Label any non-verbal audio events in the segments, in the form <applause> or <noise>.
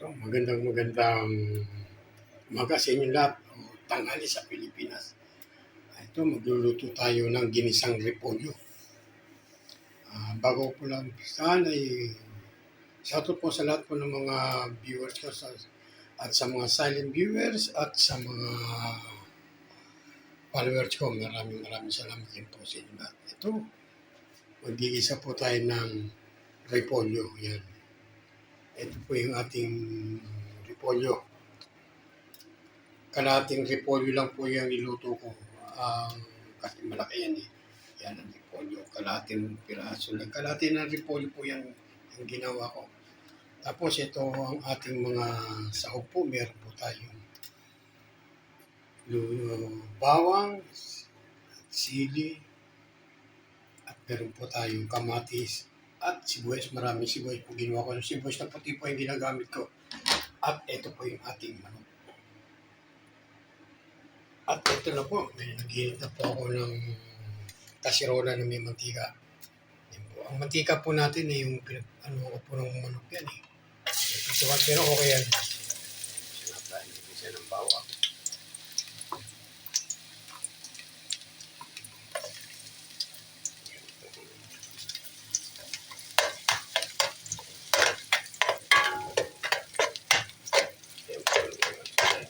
Ito, magandang magandang umaga sa inyo lahat. Tanghali sa Pilipinas. Ito, magluluto tayo ng ginisang repolyo. Ah, bago ko lang umpisahan ay shoutout po sa lahat po ng mga viewers ko sa, at sa mga silent viewers at sa mga followers ko. Maraming maraming salamat din po sa inyo lahat. Ito, magigisa po tayo ng repolyo. Yan. Ito po yung ating repolyo. Kalating repolyo lang po yung niluto ko. Ang kasi malaki yan eh. Yan ang repolyo. Kalating piraso lang. Kalati ng repolyo po yan yung ginawa ko. Tapos ito ang ating mga sahog po. Meron po tayong bawang, sili, at meron po tayong kamatis, at sibuyas, maraming sibuyas po ginawa ko. Yung sibuyas na puti po yung ginagamit ko. At ito po yung ating manok. At ito na po, may naghihinit na po ako ng kasirola na may mantika. Po. Ang mantika po natin ay yung ano ko po ng manok yan eh. Ito pero okay yan. Sinapay, hindi siya ng bawang.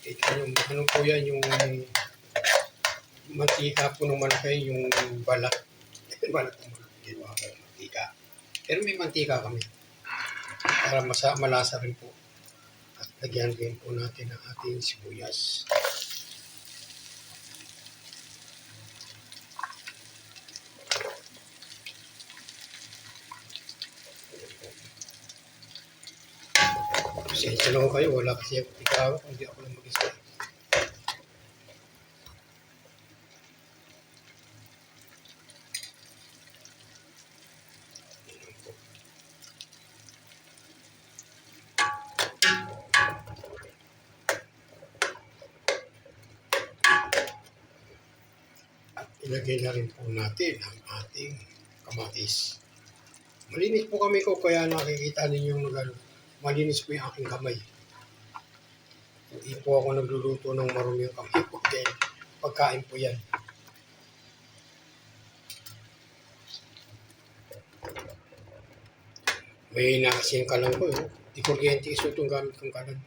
Ito yung, ano po yan, yung mantika po ng ay yung balat. <laughs> balat ng ko yung mantika. Pero may mantika kami. Para masa, malasa rin po. At lagyan din po natin ang ating sibuyas. Pasensya na ko kayo, wala kasi ako ikaw, hindi ako lang mag-isa. Ilagay na rin po natin ang ating kamatis. Malinis po kami ko kaya nakikita ninyo nag malinis po yung aking kamay. Hindi po ako nagluluto ng marumi kamay ko dahil pagkain po yan. May nakasin kalan ko yun. Di kuryente iso itong gamit kong kalan.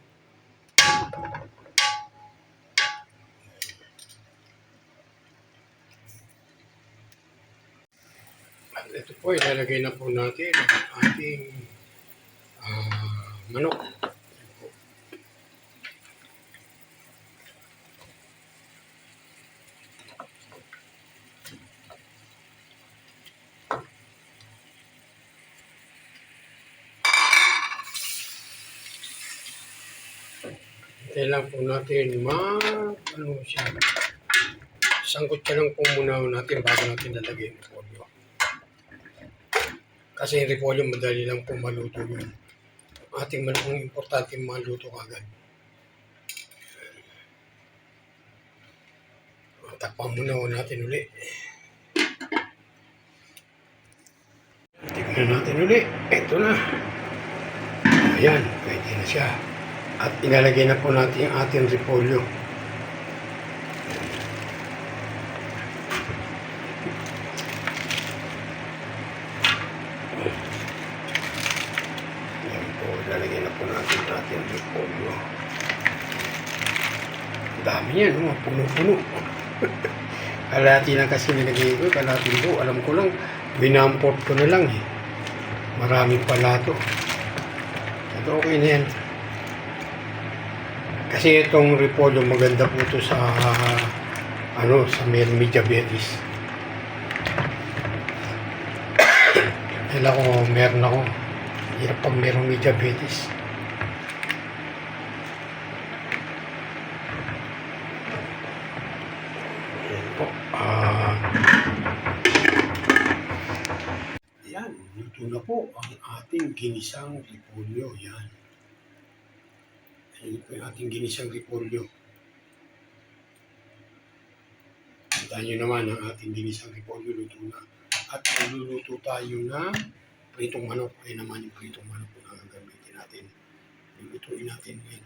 Ito po, ilalagay na po natin ang ating ah, manok. Kailangan po natin ma... ano siya... Sangkot ka lang po muna natin bago natin lalagay repolyo. Kasi yung repolyo madali lang po maluto yun. Ating manok ang importante maluto kagad. Takpan muna ho natin uli. Tignan natin uli. Ito na. Ayan, pwede na siya. At ilalagay na po natin yung ating repolyo. Ayan po, ilalagay na po natin yung ating repolyo. Ang dami yan, oh, puno-puno. <laughs> kalahati lang kasi nilagay ko, kalahati ko, alam ko lang, binamport ko na lang eh. Marami pala to. Ito okay na yan. Kasi itong repolyo maganda po ito sa ano sa may diabetes. <coughs> Kailan ko meron ako. Hirap pag meron may diabetes. Luto na po ang ating ginisang repolyo. Yan. Ayan yung ating ginisang repolyo. Kita nyo naman ang ating ginisang repolyo luto na. At magluluto tayo ng pritong manok. Ay naman yung pritong manok na gagamitin natin. Lulutuin natin yan.